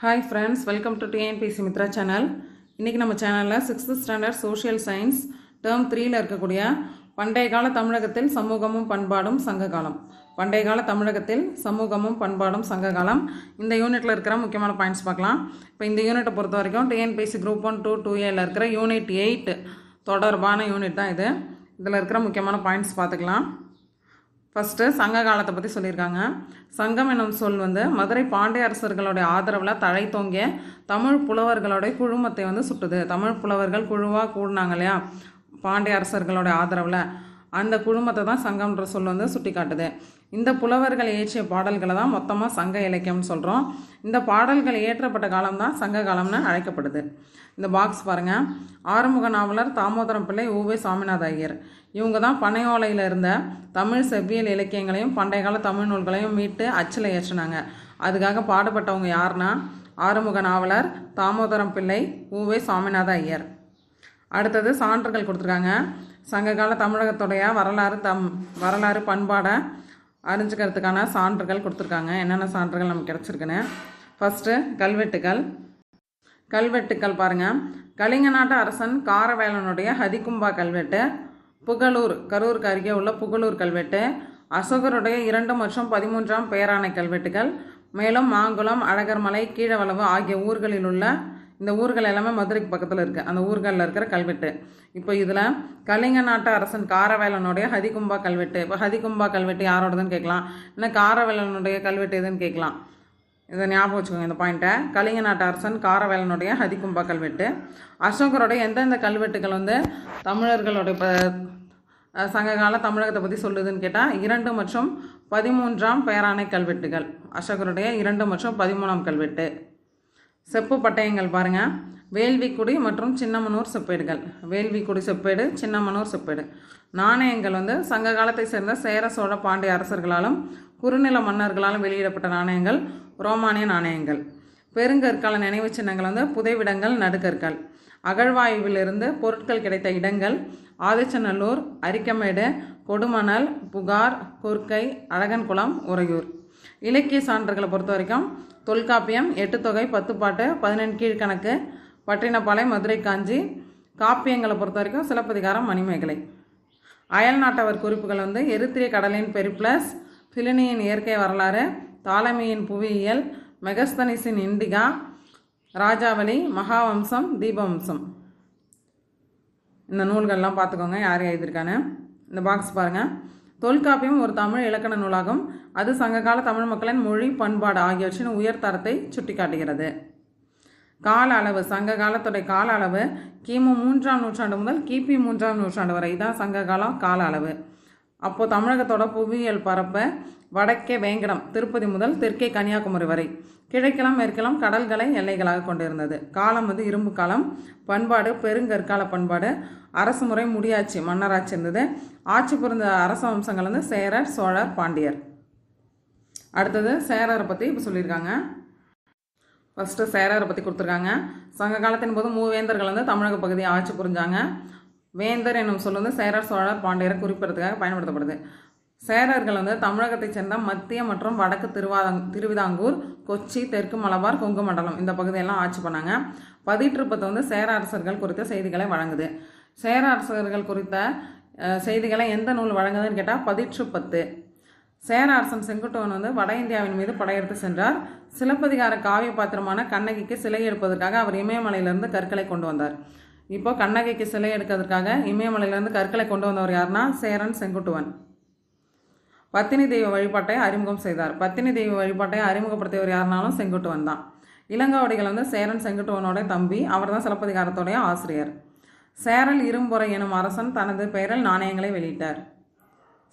Hi friends welcome to TNPSC Mithra channel இன்றைக்கி நம்ம சேனலில் sixth standard social science term த்ரீயில் இருக்கக்கூடிய பண்டைய கால தமிழகத்தில் சமூகமும் பண்பாடும் சங்ககாலம். பண்டைய கால தமிழகத்தில் சமூகமும் பண்பாடும் சங்ககாலம். இந்த யூனிட்டில் இருக்கிற முக்கியமான பாயிண்ட்ஸ் பார்க்கலாம். இப்போ இந்த யூனிட்டை பொறுத்த வரைக்கும் TNPSC group one two two ஏல இருக்கிற யூனிட் எயிட் தொடர்பான யூனிட் தான் இது. இதில் இருக்கிற முக்கியமான பாயிண்ட்ஸ் பார்த்துக்கலாம். ஃபஸ்ட்டு சங்க காலத்தை பற்றி சொல்லியிருக்காங்க. சங்கம் என்னும் சொல் வந்து மதுரை பாண்டிய அரசர்களுடைய ஆதரவில் தழை தமிழ் புலவர்களுடைய குழுமத்தை வந்து சுட்டுது. தமிழ் புலவர்கள் குழுவாக கூடினாங்க இல்லையா? பாண்டிய அரசர்களுடைய ஆதரவில். அந்த குழுமத்தை தான் சங்கம்ன்ற சொல் வந்து சுட்டி காட்டுது இந்த புலவர்கள் இயற்றிய பாடல்களை தான் மொத்தமாக சங்க இலக்கியம்னு சொல்கிறோம் இந்த பாடல்கள் இயற்றப்பட்ட காலம் தான் சங்க காலம்னு அழைக்கப்படுது. இந்த பாக்ஸ் பாருங்கள் ஆறுமுக நாவலர் தாமோதரம் பிள்ளை ஊவே சாமிநாத ஐயர். இவங்க தான் பனையோலையில் இருந்த தமிழ் செவ்வியல் இலக்கியங்களையும் பண்டைய கால தமிழ் நூல்களையும் மீட்டு அச்சில் ஏற்றினாங்க அதுக்காக பாடுபட்டவங்க யாருன்னா ஆறுமுக நாவலர் தாமோதரம் பிள்ளை ஊவே சாமிநாத ஐயர். அடுத்தது சான்றுகள் கொடுத்துருக்காங்க. சங்ககால தமிழகத்துடைய வரலாறு தம் வரலாறு பண்பாடை அறிஞ்சுக்கிறதுக்கான சான்றுகள் கொடுத்துருக்காங்க. என்னென்ன சான்றுகள் நமக்கு கிடச்சிருக்குன்னு. ஃபஸ்ட்டு கல்வெட்டுகள் கல்வெட்டுக்கள் பாருங்கள் கலிங்க நாட்டு அரசன் காரவேலனுடைய ஹதிகும்பா கல்வெட்டு புகழூர் கரூருக்கு அருகே உள்ள புகழூர் கல்வெட்டு அசோகருடைய இரண்டு மற்றும் பதிமூன்றாம் பேராணை கல்வெட்டுகள் மேலும் மாங்குளம் அழகர்மலை கீழவளவு ஆகிய ஊர்களில் உள்ள இந்த ஊர்கள் எல்லாமே மதுரைக்கு பக்கத்தில் இருக்குது அந்த ஊர்களில் இருக்கிற கல்வெட்டு. இப்போ இதில் கலிங்க நாட்டு அரசன் காரவேலனுடைய ஹதிகும்பா கல்வெட்டு. இப்போ ஹதிகும்பா கல்வெட்டு யாரோடதுன்னு கேட்கலாம். இல்லை காரவேலனுடைய கல்வெட்டு எதுன்னு கேட்கலாம். இதை ஞாபகம் வச்சுக்கோங்க இந்த பாயிண்ட்டை கலிங்க நாட்டு அரசன் காரவேலனுடைய ஹதிகும்பா கல்வெட்டு. அசோகருடைய எந்தெந்த கல்வெட்டுகள் வந்து தமிழர்களுடைய சங்ககால தமிழகத்தை பற்றி சொல்லுதுன்னு கேட்டால் இரண்டு மற்றும் பதிமூன்றாம் பேராணை கல்வெட்டுகள். அசோகருடைய இரண்டு மற்றும் பதிமூணாம் கல்வெட்டு. செப்பு பட்டயங்கள் பாருங்கள் வேள்விக்குடி மற்றும் சின்னமனூர் செப்பேடுகள். வேள்விக்குடி செப்பேடு சின்னமனூர் செப்பேடு. நாணயங்கள் வந்து சங்க காலத்தை சேர்ந்த சேர சோழ பாண்டிய அரசர்களாலும் குறுநில மன்னர்களாலும் வெளியிடப்பட்ட நாணயங்கள் ரோமானிய நாணயங்கள். பெருங்கற்கால நினைவு சின்னங்கள் வந்து புதைவிடங்கள் நடுக்கற்கள். அகழ்வாயுவிலிருந்து பொருட்கள் கிடைத்த இடங்கள் ஆதிச்சநல்லூர் அரிக்கமேடு கொடுமணல் புகார் கொர்க்கை அழகன்குளம் உறையூர். இலக்கிய சான்றுகளை பொறுத்த வரைக்கும் தொல்காப்பியம் எட்டு தொகை பத்து பாட்டு பதினெண்டு கீழ்கணக்கு பட்டினப்பாலை மதுரை காஞ்சி காப்பியங்களை பொறுத்த வரைக்கும் சிலப்பதிகாரம் மணிமேகலை. அயல் நாட்டவர் குறிப்புகள் வந்து எரித்திரிய கடலின் பெரிப்ளஸ் பிலினியின் இயற்கை வரலாறு தாலமியின் புவியியல் மெகஸ்தனிஸின் இண்டிகா ராஜாவளி மகாவம்சம் தீபவம்சம். இந்த நூல்கள்லாம் பார்த்துக்கோங்க யார் எழுதியிருக்கான்னு. இந்த பாக்ஸ் பாருங்கள் தொல்காப்பியம் ஒரு தமிழ் இலக்கண நூலாகும். அது சங்ககால தமிழ் மக்களின் மொழி பண்பாடு ஆகியவற்றின் உயர்தரத்தை சுட்டிக்காட்டுகிறது. கால அளவு சங்க காலத்துடைய கால அளவு கிமு மூன்றாம் நூற்றாண்டு முதல் கிபி மூன்றாம் நூற்றாண்டு வரை தான் சங்க காலம் கால அளவு. அப்போது தமிழகத்தோட புவியியல் பரப்பை வடக்கே வேங்கடம் திருப்பதி முதல் தெற்கே கன்னியாகுமரி வரை. கிழக்கிலம் மேற்கிலம் கடல்களை எல்லைகளாக கொண்டிருந்தது. காலம் வந்து இரும்பு காலம். பண்பாடு பெருங்கற்கால பண்பாடு. அரசு முறை முடியாட்சி மன்னராட்சி இருந்தது. ஆட்சி புரிந்த அரச வம்சங்கள் வந்து சேரர் சோழர் பாண்டியர். அடுத்தது சேரரை பற்றி இப்போ சொல்லியிருக்காங்க. ஃபஸ்ட்டு சேரரை பற்றி கொடுத்துருக்காங்க. சங்க காலத்தின் போது மூவேந்தர்கள் வந்து தமிழக பகுதியை ஆட்சி புரிஞ்சாங்க. வேந்தர் என்னும் சொல் வந்து சேரர் சோழர் பாண்டியரை குறிப்பிடறதுக்காக பயன்படுத்தப்படுது. சேரர்கள் வந்து தமிழகத்தைச் சேர்ந்த மத்திய மற்றும் வடக்கு திருவாதங் திருவிதாங்கூர் கொச்சி தெற்கு மலபார் கொங்கு மண்டலம் இந்த பகுதியெல்லாம் ஆட்சி பண்ணாங்க. பதிற்றுப்பத்து வந்து சேர அரசர்கள் குறித்த செய்திகளை வழங்குது. சேர அரசர்கள் குறித்த செய்திகளை எந்த நூல் வழங்குதுன்னு கேட்டால் பதிற்றுப்பத்து. சேர அரசன் செங்குட்டுவன் வந்து வட இந்தியாவின் மீது படையெடுத்து சென்றார். சிலப்பதிகார காவிய பாத்திரமான கண்ணகிக்கு சிலை எடுப்பதற்காக அவர் இமயமலையிலிருந்து கற்களை கொண்டு வந்தார். இப்போ கண்ணகிக்கு சிலை எடுக்கிறதுக்காக இமயமலையிலிருந்து கற்களை கொண்டு வந்தவர் யாருன்னா சேரன் செங்குட்டுவன். பத்தினி தெய்வ வழிபாட்டை அறிமுகம் செய்தார். பத்தினி தெய்வ வழிபாட்டை அறிமுகப்படுத்தியவர் யாருனாலும் செங்குட்டுவன் தான். இளங்காவடிகள் வந்து சேரன் செங்குட்டுவனோட தம்பி. அவர் தான் சிலப்பதிகாரத்தோடைய ஆசிரியர். சேரல் இரும்பொறை எனும் அரசன் தனது பெயரில் நாணயங்களை வெளியிட்டார்.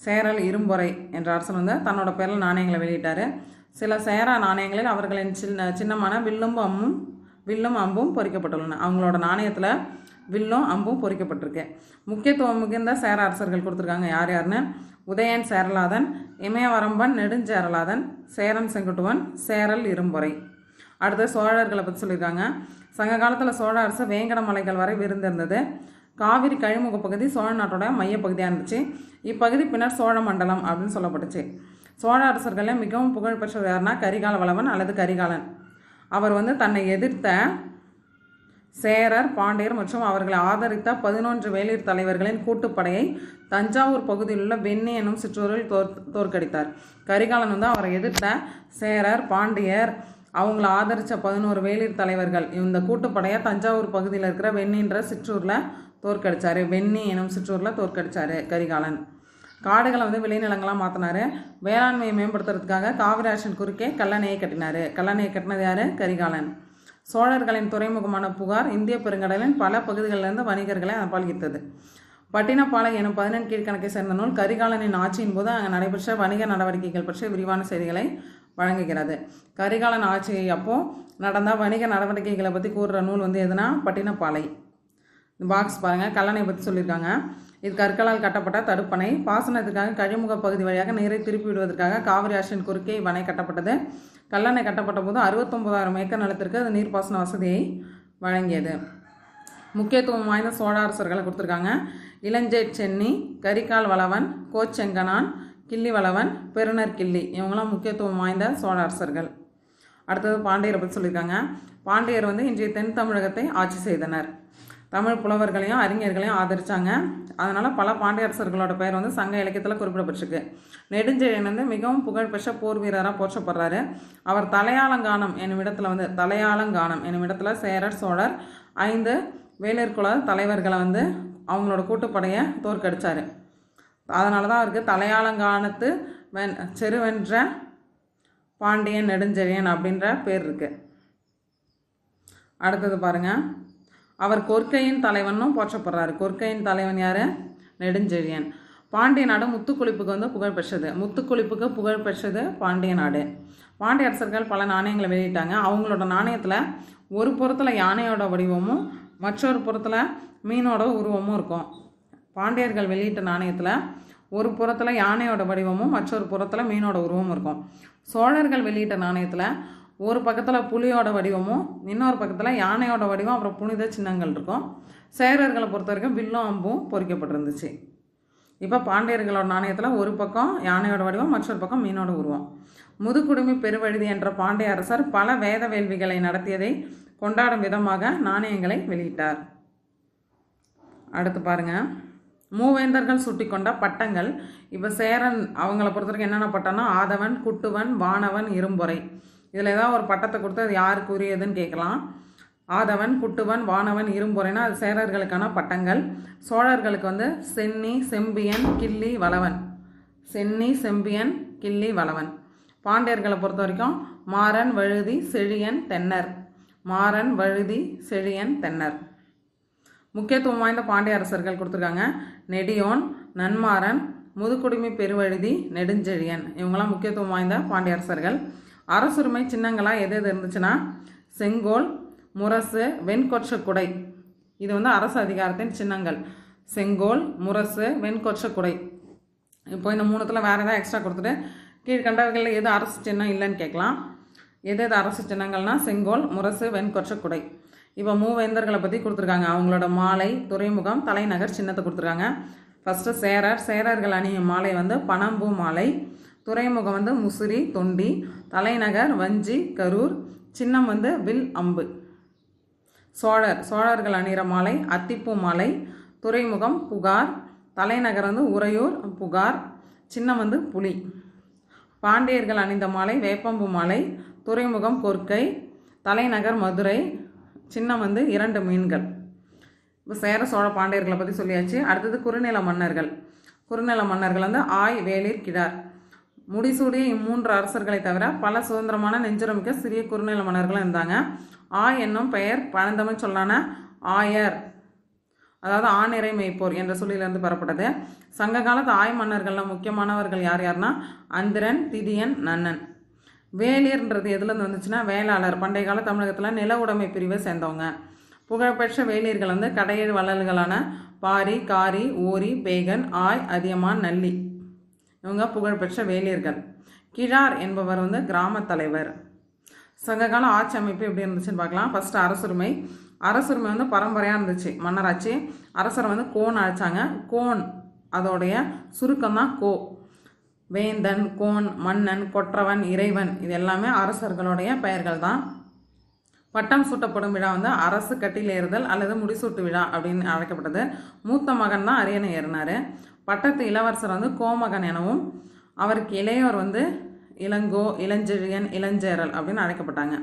சேரல் இரும்பொறை என்ற அரசன் வந்து தன்னோட பெயரில் நாணயங்களை வெளியிட்டார். சில சேரா நாணயங்களில் அவர்களின் சின்ன சின்னமான வில்லும் அம்பும் வில்லும் அம்பும் பொறிக்கப்பட்டுள்ளன. அவங்களோட நாணயத்தில் வில்லும் அம்பும் பொறிக்கப்பட்டிருக்கு. முக்கியத்துவம் மிகுந்த சேர அரசர்கள் கொடுத்துருக்காங்க. யார் யாருன்னு? உதயன் சேரலாதன் இமயவரம்பன் நெடுஞ்சேரலாதன் சேரன் செங்குட்டுவன் சேரல் இரும்புரை அடுத்து சோழர்களை பற்றி சொல்லியிருக்காங்க. சங்க காலத்தில் சோழ அரசு வேங்கட மலைகள் வரை விருந்திருந்தது. காவிரி கழிமுக பகுதி சோழ நாட்டோட மையப்பகுதியாக இருந்துச்சு. இப்பகுதி பின்னர் சோழ மண்டலம் அப்படின்னு சொல்லப்பட்டுச்சு. சோழ அரசர்களில் மிகவும் புகழ்பெற்றவர் யாருன்னா கரிகால வளவன் அல்லது கரிகாலன். அவர் வந்து தன்னை எதிர்த்த சேரர் பாண்டியர் மற்றும் அவர்களை ஆதரித்த பதினொன்று வேளிர் தலைவர்களின் கூட்டுப்படையை தஞ்சாவூர் பகுதியில் உள்ள வெண்ணி என்னும் சிற்றூரில் தோற் தோற்கடித்தார். கரிகாலன் வந்து அவரை எதிர்த்த சேரர் பாண்டியர் அவங்கள ஆதரித்த பதினோரு வேளிர் தலைவர்கள். இந்த கூட்டுப்படையை தஞ்சாவூர் பகுதியில் இருக்கிற வெண்ணின்ற சிற்றூரில் தோற்கடிச்சார். வெண்ணி எனும் சிற்றூரில் தோற்கடிச்சார் கரிகாலன். காடுகளை வந்து விளைநிலங்களாக மாற்றினார் வேளாண்மையை மேம்படுத்துறதுக்காக காவிரி ஆற்றின் குறுக்கே கல்லணையை கட்டினார். கல்லணையை கட்டினது யார்? கரிகாலன். சோழர்களின் துறைமுகமான புகார் இந்திய பெருங்கடலின் பல பகுதிகளிலிருந்து வணிகர்களை அபாலித்தது பட்டினப்பாலை எனும் பதினெண் கீழ்கணக்கை சேர்ந்த நூல் கரிகாலனின் ஆட்சியின் போது அங்கே நடைபெற்ற வணிக நடவடிக்கைகள் பற்றிய விரிவான செய்திகளை வழங்குகிறது. கரிகாலன் ஆட்சி அப்போ நடந்த வணிக நடவடிக்கைகளை பற்றி கூறுற நூல் வந்து எதுனா? பட்டினப்பாலை. பாக்ஸ் பாருங்கள் கல்லணை பற்றி சொல்லியிருக்காங்க. இது கற்களால் கட்டப்பட்ட தடுப்பணை. பாசனத்துக்காக கழிமுக பகுதி வழியாக நீரை திருப்பி விடுவதற்காக காவிரி ஆற்றின் குறுக்கே இவ்வணை கட்டப்பட்டது. கல்லணை கட்டப்பட்ட போது அறுபத்தொம்பதாயிரம் ஏக்கர் நிலத்திற்கு அது நீர்ப்பாசன வசதியை வழங்கியது. முக்கியத்துவம் வாய்ந்த சோழ அரசர்களை கொடுத்துருக்காங்க. இளஞ்சை சென்னி கரிகால் வளவன் கோச்செங்கனான் கிள்ளி வளவன் பெருநர் கிள்ளி இவங்களாம் முக்கியத்துவம் வாய்ந்த சோழ அரசர்கள். அடுத்தது பாண்டியரை பற்றி சொல்லியிருக்காங்க. பாண்டியர் வந்து இன்றைய தென் தமிழகத்தை ஆட்சி செய்தனர். தமிழ் புலவர்களையும் அறிஞர்களையும் ஆதரித்தாங்க அதனால் பல பாண்டியரசர்களோட பெயர் வந்து சங்க இலக்கியத்தில் குறிப்பிடப்பட்டிருக்கு. நெடுஞ்செழியன் வந்து மிகவும் புகழ்பெற்ற போர் வீரராக போற்றப்படுறாரு. அவர் தலையாளங்கானம் என்னும் இடத்துல வந்து தலையாளங்கானம் என்னும் இடத்துல சேரர் சோழர் ஐந்து வேலர்குல தலைவர்களை வந்து அவங்களோட கூட்டுப்படையை தோற்கடிச்சார். அதனால தான் அவருக்கு தலையாலங்கானத்து வென் செருவென்ற பாண்டியன் நெடுஞ்செழியன் அப்படின்ற பேர் இருக்குது அடுத்தது பாருங்கள் அவர் கொற்கையின் தலைவனும் போற்றப்படுறாரு. கொற்கையின் தலைவன் யார்? நெடுஞ்செழியன். பாண்டிய நாடு முத்துக்குளிப்புக்கு வந்து புகழ் பெற்றது. முத்துக்குளிப்புக்கு புகழ் பெற்றது பாண்டிய நாடு. பாண்டிய அரசர்கள் பல நாணயங்களை வெளியிட்டாங்க. அவங்களோட நாணயத்தில் ஒரு புறத்தில் யானையோட வடிவமும் மற்றொரு புறத்தில் மீனோட உருவமும் இருக்கும். பாண்டியர்கள் வெளியிட்ட நாணயத்தில் ஒரு புறத்தில் யானையோட வடிவமும் மற்றொரு புறத்தில் மீனோட உருவமும் இருக்கும். சோழர்கள் வெளியிட்ட நாணயத்தில் ஒரு பக்கத்தில் புலியோட வடிவமும் இன்னொரு பக்கத்தில் யானையோட வடிவம் அப்புறம் புனித சின்னங்கள் இருக்கும். சேரர்களை பொறுத்த வரைக்கும் வில்லும் அம்பும் பொறிக்கப்பட்டிருந்துச்சு. இப்போ பாண்டியர்களோட நாணயத்தில் ஒரு பக்கம் யானையோட வடிவம் மற்றொரு பக்கம் மீனோட உருவம். முதுகுடுமி பெருவழுதி என்ற பாண்டிய அரசர் பல வேத வேள்விகளை நடத்தியதை கொண்டாடும் விதமாக நாணயங்களை வெளியிட்டார். அடுத்து பாருங்க. மூவேந்தர்கள் சுட்டி கொண்ட பட்டங்கள். இப்போ சேரன் அவங்கள பொறுத்த வரைக்கும் என்னென்ன பட்டம்னா ஆதவன் குட்டுவன் வானவன் இரும்பொறை. இதில் ஏதாவது ஒரு பட்டத்தை கொடுத்து அது யாருக்கு உரியதுன்னு கேட்கலாம். ஆதவன் குட்டுவன் வானவன் இரும்புரைனா அது சேரர்களுக்கான பட்டங்கள். சோழர்களுக்கு வந்து சென்னி செம்பியன் கிள்ளி வளவன். சென்னி செம்பியன் கிள்ளி வளவன். பாண்டியர்களை பொறுத்த வரைக்கும் மாறன் வழுதி செழியன் தென்னர். மாறன் வழுதி செழியன் தென்னர். முக்கியத்துவம் வாய்ந்த பாண்டிய அரசர்கள் கொடுத்துருக்காங்க. நெடியோன் நன்மாறன் முதுகுடுமி பெருவழுதி நெடுஞ்செழியன். இவங்களாம் முக்கியத்துவம் வாய்ந்த பாண்டிய அரசர்கள். அரசுரிமை சின்னங்களாக எது எது இருந்துச்சுன்னா? செங்கோல் முரசு வெண்கொற்ற குடை இது வந்து அரசு அதிகாரத்தின் சின்னங்கள். செங்கோல் முரசு வெண்கொற்ற குடை இப்போ இந்த மூணுத்தில் வேறு ஏதாவது எக்ஸ்ட்ரா கொடுத்துட்டு கீழ்கண்டவர்களில் எது அரசு சின்னம் இல்லைன்னு கேட்கலாம். எது எது அரசு சின்னங்கள்னா செங்கோல் முரசு வெண்கொற்ற குடை இப்போ மூவேந்தர்களை பற்றி கொடுத்துருக்காங்க. அவங்களோட மாலை துறைமுகம் தலைநகர் சின்னத்தை கொடுத்துருக்காங்க. ஃபஸ்ட்டு சேரர். சேரர்கள் அணியும் மாலை வந்து பனம்பூ மாலை. துறைமுகம் வந்து முசிறி தொண்டி தலைநகர் வஞ்சி கரூர் சின்னம் வந்து வில் அம்பு. சோழர் சோழர்கள் அணிகிற மாலை அத்திப்பூ மாலை துறைமுகம் புகார் தலைநகர் வந்து உறையூர் புகார் சின்னம் வந்து புலி. பாண்டியர்கள் அணிந்த மாலை வேப்பம்பு மாலை துறைமுகம் கொர்க்கை தலைநகர் மதுரை சின்னம் வந்து இரண்டு மீன்கள். இப்போ சேர சோழ பாண்டியர்களை பற்றி சொல்லியாச்சு. அடுத்தது குறுநில மன்னர்கள். குறுநில மன்னர்கள் வந்து ஆய் வேளிர் கிடார். முடிசூடிய இம்மூன்று அரசர்களை தவிர பல சுதந்திரமான நெஞ்சுரமிக்க சிறிய குறுநில மன்னர்களும் இருந்தாங்க. ஆ என்னும் பெயர் பழந்தமிழ் சொல்லான ஆயர் அதாவது ஆநிறை மெய்ப்போர் என்ற சொல்லிலிருந்து பெறப்பட்டது. சங்க காலத்து ஆய் மன்னர்களில் முக்கியமானவர்கள் யார் யாருன்னா அந்திரன் திதியன் நன்னன். வேலியர்ன்றது எதுலேருந்து வந்துச்சுன்னா வேளாளர். பண்டைய கால தமிழகத்தில் நில உடைமை பிரிவை சேர்ந்தவங்க. புகழ்பெற்ற வேலியர்கள் வந்து கடையேழு வள்ளல்களான பாரி காரி ஓரி பேகன் ஆய் அதியமான் நல்லி. இவங்க புகழ்பெற்ற வேலியர்கள். கிழார் என்பவர் வந்து கிராம தலைவர் சங்ககால ஆட்சி அமைப்பு எப்படி இருந்துச்சுன்னு பார்க்கலாம். ஃபஸ்ட்டு அரசுரிமை. அரசுரிமை வந்து பரம்பரையாக இருந்துச்சு. மன்னராட்சி. அரசரை வந்து கோன் அழைச்சாங்க. கோன் அதோடைய சுருக்கம் தான் கோ. வேந்தன் கோன் மன்னன் கொற்றவன் இறைவன் இது எல்லாமே அரசர்களுடைய பெயர்கள் தான் பட்டம் சூட்டப்படும் விழா வந்து அரசு கட்டில் ஏறுதல் அல்லது முடிசூட்டு விழா அப்படின்னு அழைக்கப்பட்டது. மூத்த மகன் தான் அரியணை ஏறினார். பட்டத்து இளவரசர் வந்து கோமகன் எனவும் அவருக்கு இளையோர் வந்து இளங்கோ இளஞ்செழியன் இளஞ்சேரல் அப்படின்னு அழைக்கப்பட்டாங்க.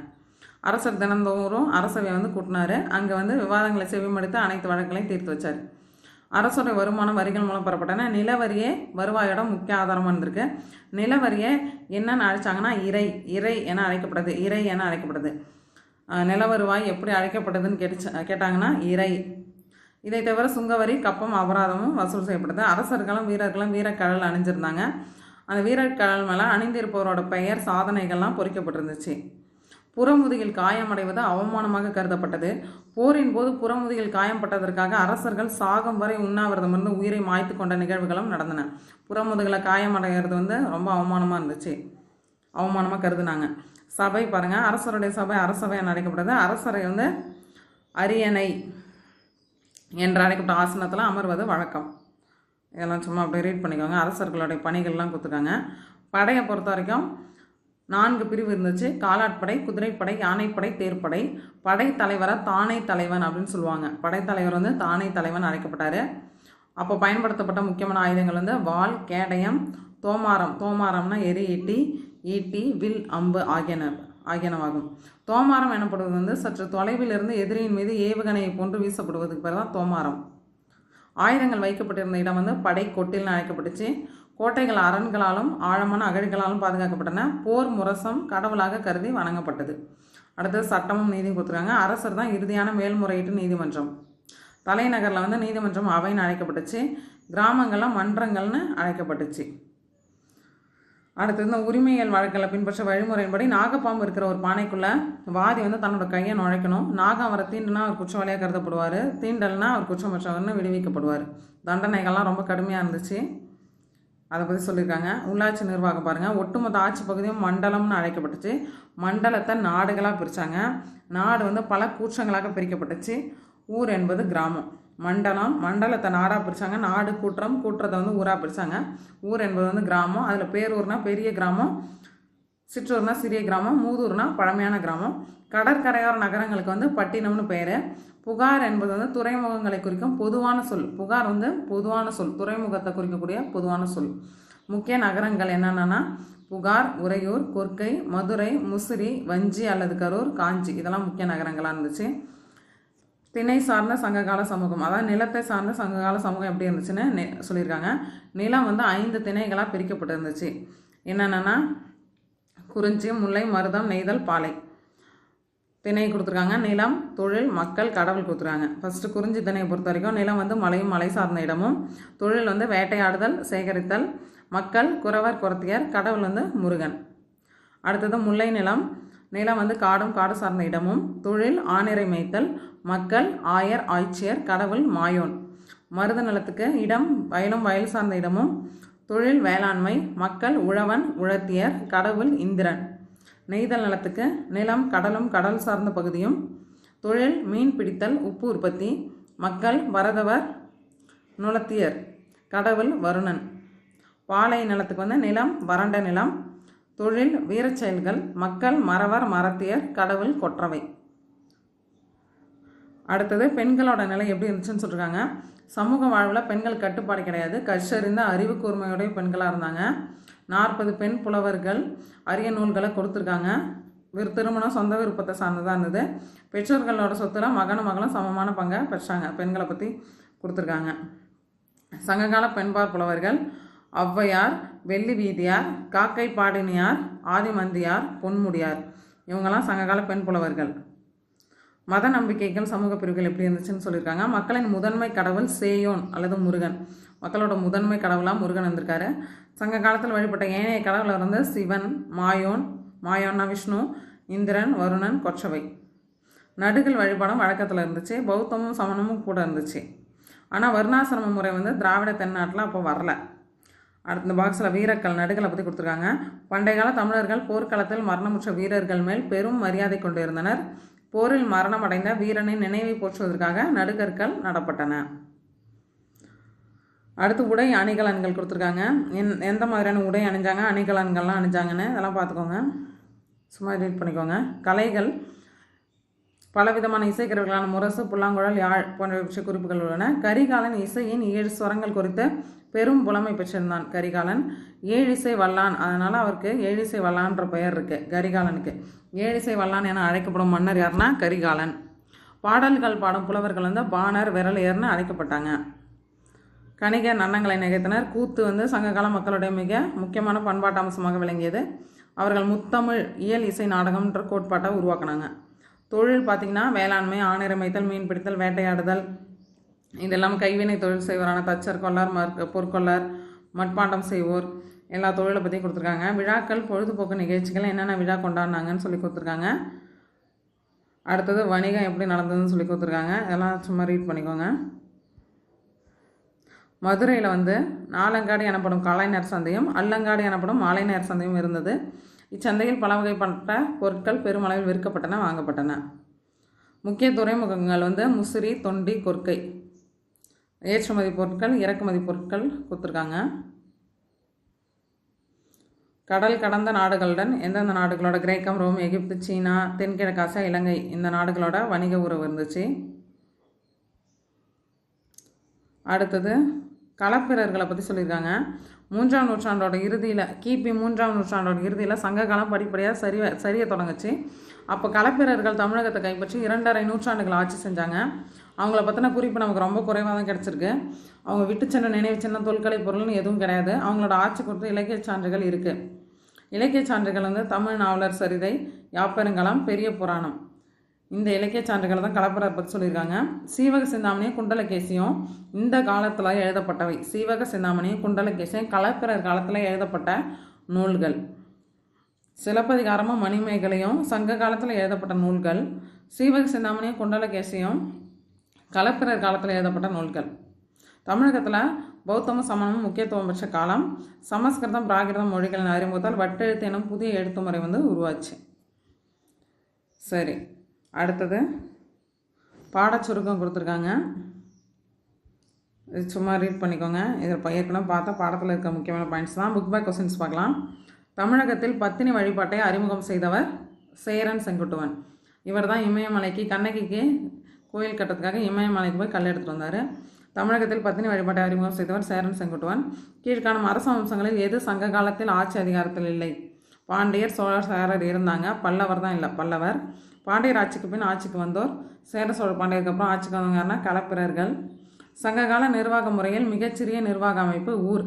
அரசர் தினந்தோறும் அரசவை வந்து கூட்டினார். அங்கே வந்து விவாதங்களை செவிமடுத்து அனைத்து வழக்குகளையும் தீர்த்து வச்சார். அரசுடைய வருமானம் வரிகள் மூலம் பெறப்பட்டன. நிலவரியே வருவாயோட முக்கிய ஆதாரமாக இருந்திருக்கு. நிலவரியை என்னென்னு அழைச்சாங்கன்னா இறை இறை என அழைக்கப்படுது. இறை என அழைக்கப்படுது. நிலவருவாய் எப்படி அழைக்கப்படுதுன்னு கேட்டு கேட்டாங்கன்னா இறை. இதை தவிர சுங்கவரி கப்பம் அபராதமும் வசூல் செய்யப்படுது. அரசர்களும் வீரர்களும் வீரக்கழல் அணிஞ்சிருந்தாங்க. அந்த வீரக்கழல் மேலே அணிந்திருப்பவரோட பெயர் சாதனைகள்லாம் பொறிக்கப்பட்டிருந்துச்சு. புறமுதுகில் காயமடைவது அவமானமாக கருதப்பட்டது. போரின் போது புறமுதுகில் காயம்பட்டதற்காக அரசர்கள் சாகும் வரை உண்ணாவிரதம் இருந்து உயிரை மாய்த்து கொண்ட நிகழ்வுகளும் நடந்தன. புறமுதுகில் காயமடைகிறது வந்து ரொம்ப அவமானமாக இருந்துச்சு. அவமானமாக கருதுனாங்க. சபை பாருங்கள் அரசருடைய சபை அரசவை என அரசரை வந்து அரியணை என்று அழைக்கப்பட்ட ஆசனத்தில் அமர்வது வழக்கம். இதெல்லாம் சும்மா அப்படியே ரீட் பண்ணிக்கோங்க. அரசர்களுடைய பணிகள்லாம் கொடுத்துருக்காங்க. படையை பொறுத்த வரைக்கும் நான்கு பிரிவு இருந்துச்சு. காலாட்படை குதிரைப்படை யானைப்படை தேர்ப்படை. படை தலைவரை தானை தலைவன் அப்படின்னு சொல்லுவாங்க. படைத்தலைவர் வந்து தானை தலைவன் அழைக்கப்பட்டார். அப்போ பயன்படுத்தப்பட்ட முக்கியமான ஆயுதங்கள் வந்து வால் கேடயம் தோமாரம். தோமாரம்னா எரி ஈட்டி ஈட்டி வில் அம்பு ஆகியன. ஆகியனவாகும். தோமாரம் எனப்படுவது வந்து சற்று தொலைவில் இருந்து எதிரியின் மீது ஏவுகணையை போன்று வீசப்படுவதுக்கு பேர் தான் தோமாரம். ஆயுதங்கள் வைக்கப்பட்டிருந்த இடம் வந்து படை கொட்டில்னு அழைக்கப்பட்டுச்சு. கோட்டைகள் அரண்களாலும் ஆழமான அகழிகளாலும் பாதுகாக்கப்பட்டன. போர் முரசம் கடவுளாக கருதி வணங்கப்பட்டது. அடுத்தது சட்டமும் நீதியும் கொடுத்துருக்காங்க. அரசர் தான் இறுதியான மேல்முறையீட்டு நீதிமன்றம். தலைநகரில் வந்து நீதிமன்றம் அவைன்னு அழைக்கப்பட்டுச்சு. கிராமங்களில் மன்றங்கள்னு அழைக்கப்பட்டுச்சு. அடுத்தது இந்த உரிமைகள் வழக்கில் பின்பற்ற வழிமுறையின்படி நாகப்பாம்பு இருக்கிற ஒரு பானைக்குள்ளே வாதி வந்து தன்னோட கையை நுழைக்கணும். நாகம் அவரை தீண்டுனா அவர் குற்றவாளியாக கருதப்படுவார். தீண்டல்னா அவர் குற்றமற்றவர்னு விடுவிக்கப்படுவார். தண்டனைகள்லாம் ரொம்ப கடுமையாக இருந்துச்சு. அதை பற்றி சொல்லியிருக்காங்க. உள்ளாட்சி நிர்வாகம் பாருங்கள் ஒட்டுமொத்த ஆட்சி பகுதியும் மண்டலம்னு அழைக்கப்பட்டுச்சு. மண்டலத்தை நாடுகளாக பிரித்தாங்க நாடு வந்து பல கூற்றங்களாக பிரிக்கப்பட்டுச்சு. ஊர் என்பது கிராமம். மண்டலம் மண்டலத்தை நாடாக பிரித்தாங்க நாடு கூற்றம் கூற்றத்தை வந்து ஊராக பிரித்தாங்க ஊர் என்பது வந்து கிராமம். அதில் பேரூர்னா பெரிய கிராமம் சிற்றூர்னா சிறிய கிராமம் மூதூர்னா பழமையான கிராமம். கடற்கரையோர நகரங்களுக்கு வந்து பட்டினம்னு பெயர் புகார் என்பது வந்து துறைமுகங்களை குறிக்கும் பொதுவான சொல். புகார் வந்து பொதுவான சொல். துறைமுகத்தை குறிக்கக்கூடிய பொதுவான சொல். முக்கிய நகரங்கள் என்னென்னா புகார் உறையூர் கொர்க்கை மதுரை முசிறி வஞ்சி அல்லது கரூர் காஞ்சி. இதெல்லாம் முக்கிய நகரங்களாக இருந்துச்சு. திணை சார்ந்த சங்ககால சமூகம். அதாவது நிலத்தை சார்ந்த சங்ககால சமூகம் எப்படி இருந்துச்சுன்னு நெ- சொல்லியிருக்காங்க. நிலம் வந்து ஐந்து திணைகளாக பிரிக்கப்பட்டு இருந்துச்சு என்னென்னா குறிஞ்சி முல்லை மருதம் நெய்தல் பாலை. திணை கொடுத்துருக்காங்க. நிலம் தொழில் மக்கள் கடவுள் கொடுத்துருக்காங்க. ஃபஸ்ட்டு குறிஞ்சி திணையை பொறுத்த வரைக்கும் நிலம் வந்து மலையும் மலை சார்ந்த இடமும் தொழில் வந்து வேட்டையாடுதல் சேகரித்தல் மக்கள் குறவர் குரத்தியர் கடவுள் வந்து முருகன். அடுத்தது முல்லை நிலம். நிலம் வந்து காடும் காடு சார்ந்த இடமும் தொழில் ஆணிரை மேய்த்தல் மக்கள் ஆயர் ஆய்ச்சியர் கடவுள் மாயோன். மருத நிலத்துக்கு இடம் வயலும் வயல் சார்ந்த இடமும் தொழில் வேளாண்மை மக்கள் உழவன் உழத்தியர் கடவுள் இந்திரன். நெய்தல் நிலத்துக்கு நிலம் கடலும் கடல் சார்ந்த பகுதியும் தொழில் மீன் பிடித்தல் உப்பு உற்பத்தி மக்கள் வரதவர் நுளத்தியர் கடவுள் வருணன். பாலை நிலத்துக்கு வந்து நிலம் வறண்ட நிலம் தொழில் வீரச் செயல்கள் மக்கள் மறவர் மரத்தியர் கடவுள் கொற்றவை. அடுத்தது பெண்களோட நிலை எப்படி இருந்துச்சுன்னு சொல்லியிருக்காங்க சமூக வாழ்வில் பெண்கள் கட்டுப்பாடு கிடையாது. கற்றறிந்த அறிவு கூர்மையுடைய பெண்களாக இருந்தாங்க. நாற்பது பெண் புலவர்கள் அரிய நூல்களை கொடுத்துருக்காங்க. விரு திருமணம் சொந்த விருப்பத்தை சார்ந்ததாக இருந்தது. பெற்றோர்களோட சொத்துல மகனும் மகளும் சமமான பங்கை பெற்றாங்க. பெண்களை பற்றி கொடுத்துருக்காங்க. சங்ககால பெண்பார் புலவர்கள் ஔவையார் வெள்ளி வீதியார் காக்கை பாடினியார் ஆதிமந்தியார் பொன்முடியார் இவங்கெல்லாம் சங்ககால பெண் புலவர்கள். மத நம்பிக்கைகள் சமூக பிரிவுகள் எப்படி இருந்துச்சுன்னு சொல்லியிருக்காங்க. மக்களின் முதன்மை கடவுள் சேயோன் அல்லது முருகன். மக்களோட முதன்மை கடவுளாக முருகன் வந்திருக்காரு. சங்க காலத்தில் வழிபட்ட ஏனைய கடவுளை வந்து சிவன் மாயோன் மாயோன்னா விஷ்ணு இந்திரன் வருணன் கொற்றவை. நடுகள் வழிபாடும் வழக்கத்தில் இருந்துச்சு. பௌத்தமும் சமணமும் கூட இருந்துச்சு. ஆனால் வருணாசிரம முறை வந்து திராவிட தென்னாட்டில் அப்போ வரல. அடுத்த இந்த பாக்ஸில் வீரர்கள் நடுகளை பற்றி கொடுத்துருக்காங்க. பண்டைய கால தமிழர்கள் போர்க்களத்தில் மரணமுற்ற வீரர்கள் மேல் பெரும் மரியாதை கொண்டிருந்தனர். போரில் மரணம் அடைந்த வீரனின் நினைவை போற்றுவதற்காக நடுகற்கள் நடப்பட்டன. அடுத்து உடை அணிகலன்கள் கொடுத்துருக்காங்க. என் எந்த மாதிரியான உடை அணிஞ்சாங்க அணிகலன்கள்லாம் அணிஞ்சாங்கன்னு இதெல்லாம் பார்த்துக்கோங்க. சும்மா ரீட் பண்ணிக்கோங்க. கலைகள் பலவிதமான இசைக்கருவிகளான முரசு புல்லாங்குழல் யாழ் போன்றவற்றை குறிப்புகள் உள்ளன. கரிகாலன் இசையின் ஏழு ஸ்வரங்கள் குறித்து பெரும் புலமை பெற்றிருந்தான் கரிகாலன். ஏழிசை வல்லான். அதனால் அவருக்கு ஏழிசை வல்லான்ற பெயர் இருக்கு கரிகாலனுக்கு. ஏழிசை வல்லான் என அழைக்கப்படும் மன்னர் யாருன்னா கரிகாலன். பாடல்கள் பாடும் புலவர்கள் வந்து பாணர் விரலையர்னு அழைக்கப்பட்டாங்க. கணிகர் நன்னங்களை நிகழ்த்தினர். கூத்து வந்து சங்ககால மக்களுடைய மிக முக்கியமான பண்பாட்டு அம்சமாக விளங்கியது. அவர்கள் முத்தமிழ் இயல் இசை நாடகம்ன்ற கோட்பாட்டை உருவாக்குனாங்க. தொழில் பார்த்திங்கன்னா வேளாண்மை ஆணிரமைத்தல் மீன் பிடித்தல் வேட்டையாடுதல் இதெல்லாம் கைவினை தொழில் செய்வோரான தச்சர் கொள்ளார் மற் பொற்கொள்ளார் மட்பாண்டம் செய்வோர் எல்லா தொழிலை பற்றியும் கொடுத்துருக்காங்க. விழாக்கள் பொழுதுபோக்கு நிகழ்ச்சிகள் என்னென்ன விழா கொண்டாடினாங்கன்னு சொல்லி கொடுத்துருக்காங்க. அடுத்தது வணிகம் எப்படி நடந்ததுன்னு சொல்லி கொடுத்துருக்காங்க. இதெல்லாம் சும்மா ரீட் பண்ணிக்கோங்க. மதுரையில் வந்து நாலங்காடு எனப்படும் கலைஞர் சந்தையும் அல்லங்காடு எனப்படும் மாலைநேர் சந்தையும் இருந்தது. இச்சந்தையில் பல வகைப்பட்ட பொருட்கள் பெருமளவில் விற்கப்பட்டன வாங்கப்பட்டன. முக்கிய துறைமுகங்கள் வந்து முசிறி தொண்டி கொர்க்கை ஏற்றுமதி பொருட்கள் இறக்குமதி பொருட்கள் கொடுத்துருக்காங்க. கடல் கடந்த நாடுகளுடன் எந்தெந்த நாடுகளோட கிரேக்கம் ரோம் எகிப்து சீனா தென்கிழக்காசியா இலங்கை இந்த நாடுகளோட வணிக உறவு இருந்துச்சு. அடுத்தது களப்பிரர்களை பற்றி சொல்லியிருக்காங்க. மூன்றாம் நூற்றாண்டோட இறுதியில் கிபி மூன்றாம் நூற்றாண்டோட இறுதியில் சங்ககாலம் படிப்படியாக சரி சரிய தொடங்குச்சு. அப்போ களப்பிரர்கள் தமிழகத்தை கைப்பற்றி இரண்டரை நூற்றாண்டுகள் ஆட்சி செஞ்சாங்க. அவங்கள பற்றின குறிப்பு நமக்கு ரொம்ப குறைவாக தான் கிடச்சிருக்கு. அவங்க விட்டு சென்ற நினைவு சின்ன தொல்கலை பொருள்னு எதுவும் கிடையாது. அவங்களோட ஆட்சி குறித்து இலக்கிய சான்றுகள் இருக்குது இலக்கிய சான்றுகள் வந்து தமிழ் நாவலர் சரிதை யாப்பெருங்கலம் பெரிய புராணம். இந்த இலக்கிய சான்றுகளை தான் கலப்பரர் பற்றி சொல்லியிருக்காங்க. சீவக சிந்தாமணியும் குண்டலகேசியும் இந்த காலத்தில் எழுதப்பட்டவை. சீவக சிந்தாமணியும் குண்டலகேசியும் கலப்பிரர் காலத்தில் எழுதப்பட்ட நூல்கள். சிலப்பதிகாரமும் மணிமேகலையும் சங்க காலத்தில் எழுதப்பட்ட நூல்கள். சீவக சிந்தாமணியும் குண்டலகேசியும் கலப்பிரர் காலத்தில் எழுதப்பட்ட நூல்கள். தமிழகத்தில் பௌத்தமும் சமணமும் முக்கியத்துவம் பெற்ற காலம். சமஸ்கிருதம் பிராகிருதம் மொழிகளின் அறிமுகத்தால் வட்டெழுத்து எனும் புதிய எழுத்து முறை வந்து உருவாச்சு. சரி. அடுத்தது பாடச்சுருக்கம் கொடுத்துருக்காங்க. இது சும்மா ரீட் பண்ணிக்கோங்க. இதில் ஏற்கனவே பார்த்தா பாடத்தில் இருக்க முக்கியமான பாயிண்ட்ஸ் தான். புக் பை கொஸ்டின்ஸ் பார்க்கலாம். தமிழகத்தில் பத்தினி வழிபாட்டை அறிமுகம் செய்தவர் சேரன் செங்குட்டுவன். இவர் தான் இமயமலைக்கு கண்ணகிக்கு கோயில் கட்டுறதுக்காக இமயமலைக்கு போய் கல் எடுத்துகிட்டு வந்தார். தமிழகத்தில் பத்தினி வழிபாட்டை அறிமுகம் செய்தவர் சேரன் செங்குட்டுவன். கீழ்காணும் அரச வம்சங்களில் எது சங்க காலத்தில் ஆட்சி அதிகாரத்தில் இல்லை? பாண்டியர் சோழர் சேரர் இருந்தாங்க. பல்லவர் தான் இல்லை பல்லவர். பாண்டியர் ஆட்சிக்கு பின் ஆட்சிக்கு வந்தோர். சேர சோழ பாண்டியருக்கு அப்புறம் ஆட்சிக்கு வந்தவங்கன்னா களப்பிரர்கள் சங்ககால நிர்வாக முறையில் மிகச்சிறிய நிர்வாக அமைப்பு ஊர்.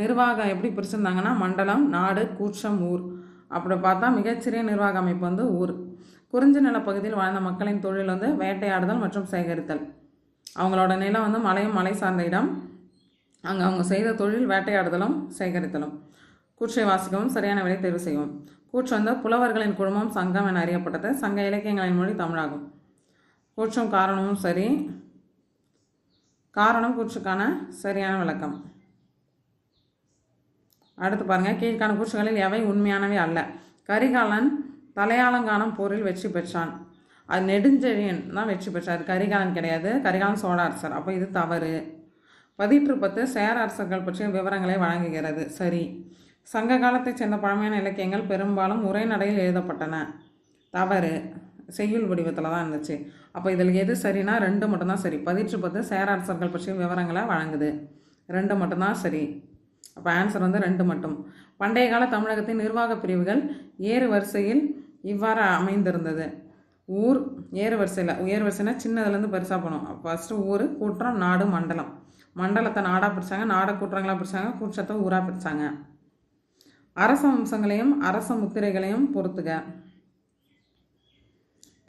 நிர்வாகம் எப்படி பிரிச்சிருந்தாங்கன்னா மண்டலம் நாடு கூற்றம் ஊர். அப்படி பார்த்தா மிகச்சிறிய நிர்வாக அமைப்பு வந்து ஊர். குறிஞ்சி நிலப்பகுதியில் வாழ்ந்த மக்களின் தொழில் வந்து வேட்டையாடுதல் மற்றும் சேகரித்தல். அவங்களோட நிலம் வந்து மலையும் மலை சார்ந்த இடம். அங்கே அவங்க செய்த தொழில் வேட்டையாடுதலும் சேகரித்தலும். கூற்றை வாசிக்கவும் சரியான விலை தேர்வு செய்யவும். கூற்று புலவர்களின் குழுமம் சங்கம் என அறியப்பட்டது. சங்க இலக்கியங்களின் மொழி தமிழாகும். கூற்றும் காரணமும் சரி. காரணம் கூற்றுக்கான சரியான விளக்கம். அடுத்து பாருங்கள் கீழ்கான கூற்றுகளில் எவை உண்மையானவை அல்ல. கரிகாலன் தலையாலங்கானம் போரில் வெற்றி பெற்றான். அது நெடுஞ்செழியன் தான் வெற்றி பெற்றார். கரிகாலன் கிடையாது. கரிகாலன் சோழ அரசர் அப்போ இது தவறு. பதிற்று பத்து சேர அரசர்கள் பற்றிய விவரங்களை வழங்குகிறது. சரி. சங்க காலத்தைச் சேர்ந்த பழமையான இலக்கியங்கள் பெரும்பாலும் உரைநடையில் எழுதப்பட்டன. தவறு செய்யுள் வடிவத்தில் தான் இருந்துச்சு. அப்போ இதில் எது சரினா ரெண்டு மட்டும்தான் சரி. பதிற்று பத்து சேரரசர்கள் பற்றிய விவரங்களை வழங்குது. ரெண்டு மட்டும்தான் சரி. அப்போ ஆன்சர் வந்து ரெண்டு மட்டும். பண்டைய கால தமிழகத்தின் நிர்வாக பிரிவுகள் ஏறு வரிசையில் இவ்வாறு அமைந்திருந்தது. ஊர் ஏறு வரிசையில் ஏறு வரிசைனா சின்னதுலேருந்து பெருசாக போகணும் ஃபஸ்ட்டு ஊர் கூற்றம் நாடு மண்டலம். மண்டலத்தை நாடாக பிரித்தாங்க நாடை கூட்டுறங்களா பிரித்தாங்க கூற்றத்தை ஊராக பிரித்தாங்க அரச வம்சங்களையும் அரச முத்திரைகளையும் பொறுத்துக.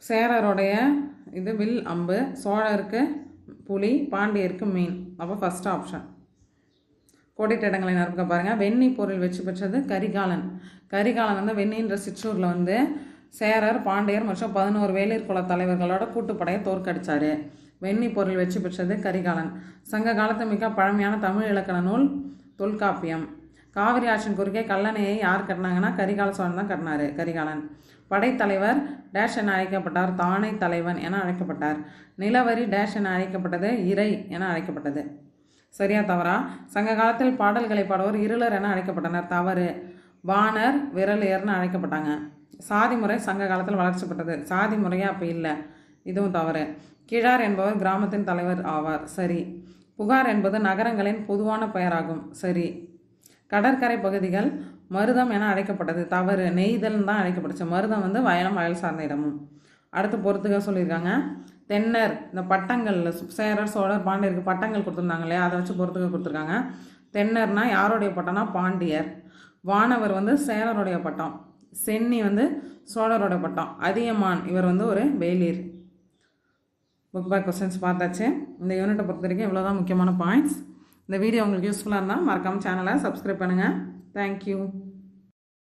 சேரருடைய இது வில் அம்பு சோழருக்கு புலி பாண்டியருக்கு மீன். அப்போ ஃபஸ்ட் ஆப்ஷன் கோடிட்ட இடங்களை நிரப்புக்க பாருங்கள் வெண்ணி பொருள் வெற்றி பெற்றது கரிகாலன். கரிகாலன் வந்து வெண்ணின்ற சிற்றூரில் வந்து சேரர் பாண்டியர் மற்றும் பதினோரு வேலீர் குல தலைவர்களோட கூட்டுப்படையை தோற்கடிச்சார். வெண்ணி பொருள் வெற்றி பெற்றது கரிகாலன். சங்க காலத்து மிக பழமையான தமிழ் இலக்கண நூல் தொல்காப்பியம். காவிரி ஆற்றின் குறுக்கே கல்லணையை யார் கட்டினாங்கன்னா கரிகால சோழன் தான் கட்டினார் கரிகாலன். படைத்தலைவர் டேஷ் என அழைக்கப்பட்டார் தானை தலைவன் என அழைக்கப்பட்டார். நிலவரி டேஷ் என அழைக்கப்பட்டது இறை என அழைக்கப்பட்டது. சரியா தவறா? சங்க காலத்தில் பாடல்களை பாடுவோர் இருளர் என அழைக்கப்பட்டனர் தவறு. வானர் விரலியர்னு அழைக்கப்பட்டாங்க. சாதி முறை சங்க காலத்தில் வளர்ச்சிப்பட்டது. சாதி முறையாக அப்போ இல்லை. இதுவும் தவறு. கிழார் என்பவர் கிராமத்தின் தலைவர் ஆவார். சரி. புகார் என்பது நகரங்களின் பொதுவான பெயராகும். சரி. கடற்கரை பகுதிகள் மருதம் என அழைக்கப்பட்டது. தவறு நெய்தல் தான் அழைக்கப்பட்டுச்சு மருதம் வந்து வயலும் வயல் சார்ந்த இடமும். அடுத்து பொறுத்துக்க சொல்லியிருக்காங்க. தென்னர் இந்த பட்டங்களில் சேரர் சோழர் பாண்டியருக்கு பட்டங்கள் கொடுத்துருந்தாங்க இல்லையா? அதை வச்சு பொறுத்துக்க கொடுத்துருக்காங்க. தென்னர்னா யாருடைய பட்டம்னா பாண்டியர். வானவர் வந்து சேரருடைய பட்டம். சென்னி வந்து சோழரோட பட்டம். அதியமான் இவர் வந்து ஒரு வேலீர். புக் பை கொஸ்டின்ஸ் பார்த்தாச்சு. இந்த யூனிட்டை பொறுத்த வரைக்கும் இவ்வளோ தான் முக்கியமான பாயிண்ட்ஸ் இந்த வீடியோ உங்களுக்கு யூஸ்ஃபுல்லாக இருந்தால் மறக்காமல் சேனலை சப்ஸ்கிரைப் பண்ணுங்கள் தேங்க்யூ